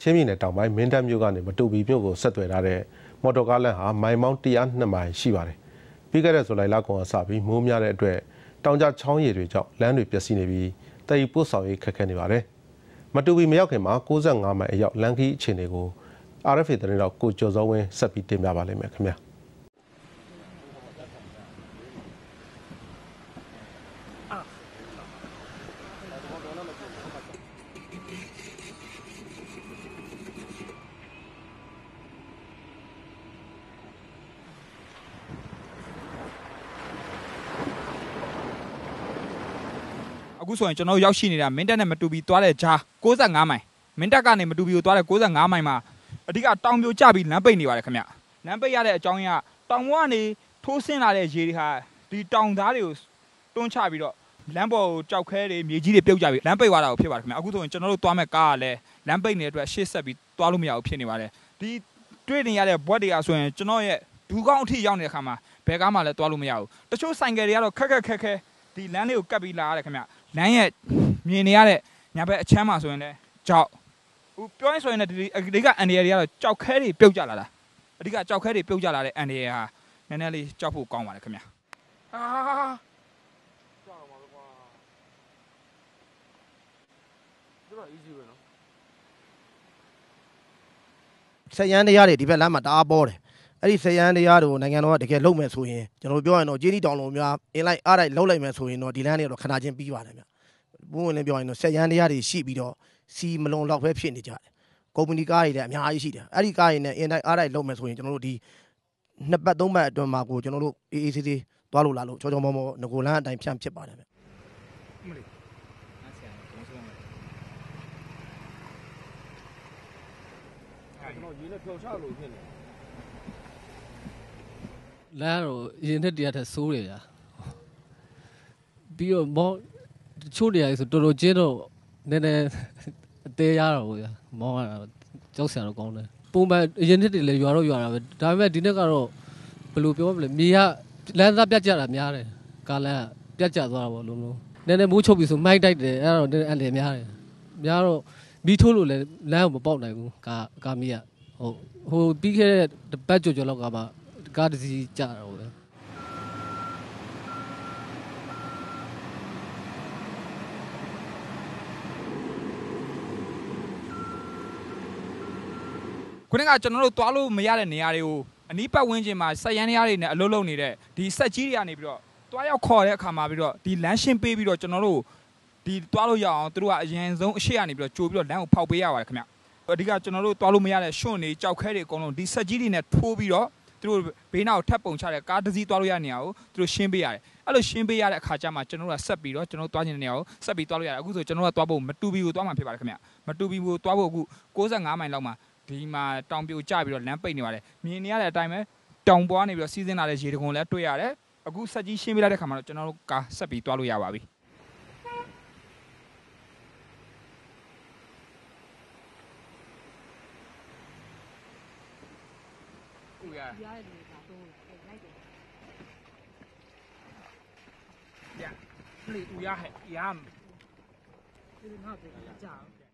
ချင်းပြည်နယ်တောင်ပိုင်းမင်းတပ်မြို့ကနေမတူပီမြို့ကိုဆက်သွယ်ထားတဲ့မော်တော်ကားလမ်းဟာမိုင်မောင်း102မိုင်ရှိပါတယ်။ပြီးခဲ့တဲ့ဇူလိုင်လကုန်ကစပြီးမိုးများတဲ့အတွက်တောင်ကျချောင်းရည်တွေကြောင့်လမ်းတွေပျက်စီးနေပြီးတည်ပို့ဆောင်ရေးခက်ခဲနေပါတယ်။မတူပီမရောက်ခင်မှာ65မိုင်အရောက်လမ်းခီးအခြေအနေကို RFA သတင်းတော့ကိုကျော်စောဝင်းဆက်ပြီးတင်ပြပါလိမ့်မယ်ခင်ဗျာ။ အခုဆိုရင်ကျွန်တော်တို့ရောက်ရှိနေတာမင်းတပ်နဲ့မတူပီသွားတဲ့ဂျာ65မိုင်မင်းတပ်ကနေမတူပီကိုသွားတဲ့65မိုင်မှာအဓိကတောင်ပြိုကျပြီးလမ်းပိတ်နေပါတယ်ခင်ဗျလမ်းပိတ်ရတဲ့အကြောင်းရင်းကတောင်ပေါ်ကနေထိုးဆင်းလာတဲ့ရေတွေဟာဒီတောင်သားတွေကိုတွန်းချပြီးတော့လမ်းပေါ်ကိုကြောက်ခဲတွေမြေကြီးတွေပြုတ်ကျပြီးလမ်းပိတ်သွားတာကိုဖြစ်ပါတယ်ခင်ဗျအခုဆိုရင်ကျွန်တော်တို့သွားမဲ့ကားကလည်းလမ်းပိတ်နေတဲ့အတွက်ရှေ့ဆက်ပြီးသွားလို့မရဘူးဖြစ်နေပါတယ်ဒီတွေ့နေရတဲ့ဘွက်တွေကဆိုရင်ကျွန်တော်ရဲ့ဒူးကောင်းအထိရောက်နေတဲ့ခါမှာဘယ်ကားမှလည်းသွားလို့မရဘူးတချို့ဆိုင်ကယ်တွေကတော့ခက်ခက်ခက်ခဲဒီလမ်းလေးကိုကတ်ပြီးလာရတယ်ခင်ဗျ လမ်းရဲ့မြင်နေရတဲ့ညာဘက်အချမ်းမှာဆိုရင်လည်းကြောက်ဟိုပြောရင်ဆိုရင်လည်းဒီအဓိကအန်ဒီရတွေကတော့ကြောက်ခဲတွေပြုတ်ကြလာတာအဓိကကြောက်ခဲတွေပြုတ်ကြလာတဲ့အန်ဒီရဟာနည်းနည်းလေးကြောက်ဖို့ကောင်းပါတယ်ခင်ဗျာအာဆက်ရန်တရားတွေဒီဘက်လမ်းမှာတအားပေါ်တယ် အဲ့ဒီဆက်ရန်တရားတွေကိုနိုင်ငံတော်ကတကယ်လုပ်မယ်ဆိုရင်ကျွန်တော်ပြောရင်တော့ဂျင်းဒီတောင်လုံးများအင်လိုက်အားလိုက်လုပ်လိုက်မယ်ဆိုရင်တော့ဒီလမ်းတွေတော့ခဏချင်းပြီးပါတယ်ဗျဘုံဝင်လည်းပြောရင်တော့ဆက်ရန်တရားတွေရှိပြီးတော့စီမလုံလောက်ပဲဖြစ်နေကြတယ်ကုမ္ပဏီကားတွေလည်းအများကြီးရှိတယ်အဲ့ဒီကားတွေနဲ့အင်လိုက်အားလိုက်လုပ်မယ်ဆိုရင်ကျွန်တော်တို့ဒီနှစ်ပတ်သုံးပတ်အတွင်းမှာကိုကျွန်တော်တို့အေးအေးဆေးဆေးသွားလို့လာလို့ချောချောမောမောငကိုလန်းအတိုင်းဖြန့်ဖြစ်ပါတယ်ဗျကျွန်တော်ရေနဲ့ဖြောချလို့ဖြစ်နေ လမ်းတော့ရင်နဲ့တရားထက်ဆိုးတယ်ဗျာပြီးတော့မောင်းတချို့နေရာတွေဆိုတော်တော်ကျင်းတော့နည်းနည်းအသေးရတော့ဗျာမောင်းရတာကြောက်စရာတော့ကောင်းတယ်ပုံမှန်အရင်နှစ်တွေလည်းရွာတော့ရွာတာပဲဒါပေမဲ့ဒီနှစ်ကတော့ဘယ်လိုပြောမလဲမြေကလမ်းသားပြတ်ကြတာများတယ်ကားလမ်းကပြတ်ကြသွားတာပေါ့လုံးလုံးနည်းနည်းမိုးချုပ်ပြီဆိုမိုက်တိုက်တယ်အဲ့ဒါတော့နည်းနည်းအန်တယ်များတယ်များတော့မီးထိုးလို့လည်းလမ်းကိုမပေါက်နိုင်ဘူးကားကားမီးကဟုတ်ဟိုပြီးခဲ့တဲ့တစ်ပတ်ကျော်ကျော်လောက်ကမှ ကားတစ်စီးကြတာဟုတ်ပဲခုနကကျွန်တော်တို့သွားလို့မရတဲ့နေရာတွေကိုအနီးပတ်ဝန်းကျင်မှာဆက်ရန်နေရာတွေနဲ့အလုပ်လုပ်နေတဲ့ဒီဆက်ကြီးတွေကနေပြီးတော့သွားရောက်ခေါ်တဲ့အခါမှာပြီးတော့ဒီလမ်းရှင်းပေးပြီးတော့ကျွန်တော်တို့ဒီသွားလို့ရအောင်သူတို့ကအရင်ဆုံးအရှိကနေပြီးတော့ကြိုပြီးတော့လမ်းကိုဖောက်ပေးရပါတယ်ခင်ဗျအဓိကကျွန်တော်တို့သွားလို့မရတဲ့ရှွန့်နေကြောက်ခဲတွေအကုန်လုံးဒီဆက်ကြီးတွေနဲ့ထိုးပြီးတော့ သူတို့ဘေးနားကိုထပ်ပုံချတဲ့ကားတစ်စီးသွားလို့ရတဲ့နေရာကိုသူတို့ရှင်းပေးရတယ်အဲ့လိုရှင်းပေးရတဲ့အခါကျမှကျွန်တော်တို့ကဆက်ပြီးတော့ကျွန်တော်တို့သွားခြင်းတဲ့နေရာကိုဆက်ပြီးသွားလို့ရတယ်အခုဆိုကျွန်တော်တို့ကသွားဖို့မတူဘီကိုသွားမှာဖြစ်ပါတယ်ခင်ဗျမတူဘီကိုသွားဖို့အခု65မိုင်လောက်မှာဒီမှာတောင်ပြိုကျပြီးတော့လမ်းပိတ်နေပါတယ်မြင်နေရတဲ့အတိုင်းပဲတောင်ပွားနေပြီးတော့စီးစင်းလာတဲ့ရေတကုံလည်းတွေ့ရတယ်အခုဆက်ကြီးရှင်းပြလိုက်တဲ့ခါမှာတော့ကျွန်တော်တို့ကားဆက်ပြီးသွားလို့ရပါပြီ ရတဲ့လူတွေကတိုးတယ်လိုက်တယ်လေဦးရဟဲ့ရမ်းဒီငါ့ကိုကြာ